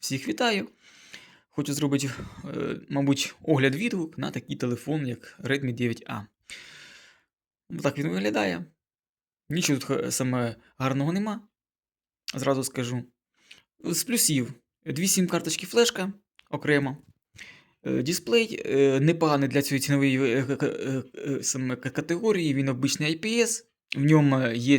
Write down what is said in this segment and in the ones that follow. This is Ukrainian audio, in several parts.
Всіх вітаю. Хочу зробити, е, мабуть, огляд відгук на такий телефон, як Redmi 9A. Ну, Так він виглядає. Нічого тут саме гарного нема. Зразу скажу. З плюсів: дві сім-карточки флешка окремо. Е, Дисплей е, непоганий для цієї цінової е, е, е, саме категорії, він обичний IPS. В ньому є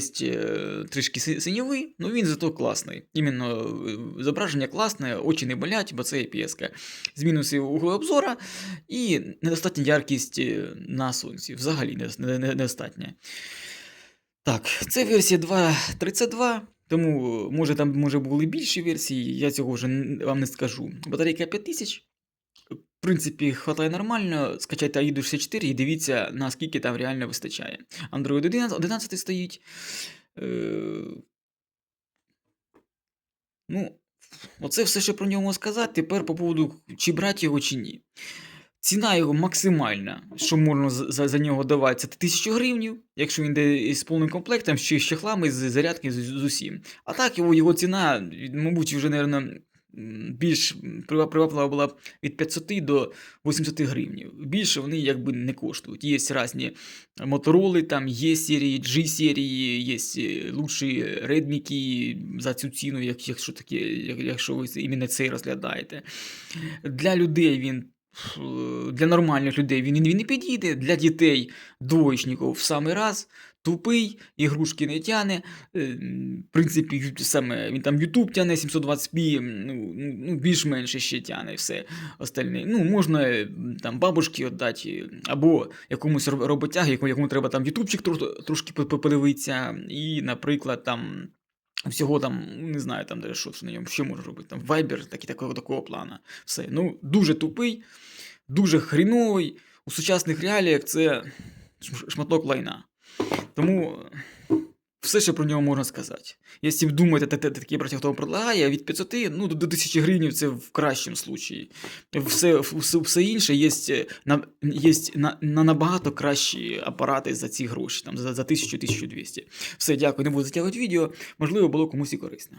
трішки си- синьовий, але він зато класний. Іменно зображення класне, очі не болять, бо це IPS. З мінусів углу обзора і недостатня яркість на сонці. Взагалі не- не- не- недостатня. Так, це версія 2.32, тому е, може там може були більші версії, я цього вже вам не скажу. Батарейка 5000. В принципі, хватає нормально. Скачайте AIDO 64 і дивіться, наскільки там реально вистачає. Android 11, 11 стоїть. Е... Ну, оце все, що про нього сказати. Тепер по поводу, чи брати його, чи ні. Ціна його максимальна, що можна за, за, нього давати, це 1000 гривнів, якщо він йде з повним комплектом, ще з чехлами, з зарядки, з, з усім. А так його, його ціна, мабуть, вже, мабуть, більш прива- приваблива була від 500 до 80 гривнів. Більше вони якби не коштують. Є різні мотороли, там є серії, G серії, є е, лучші які за цю ціну, якщо таке, якщо ви іменно цей розглядаєте. Для людей він. Для нормальних людей він, він не підійде, для дітей двоєчників в самий раз. Тупий, ігрушки не тяне. е, В принципі, саме він там YouTube тяне 720p, ну, ну, ну, більш-менш ще тяне все остальне. Ну, можна е, там бабушки віддати, або якомусь роб- роботяги, якому, треба там ютубчик тро- трошки по- по- подивитися, і, наприклад, там. Всього там, не знаю, там де що на ньому, що може робити, там Viber, так, такого, такого плана. Все. Ну, дуже тупий, дуже хріновий. У сучасних реаліях це шматок лайна. Тому все, що про нього можна сказати. Якщо ви думаєте, та- та- такий брати, хто вам предлагає, від 500 ну, до 1000 гривень це в кращому случаї. Все, все, все інше є, на, є на, на набагато кращі апарати за ці гроші, там, за, за 1000-1200. Все, дякую, не буду затягувати відео. Можливо, було комусь і корисно.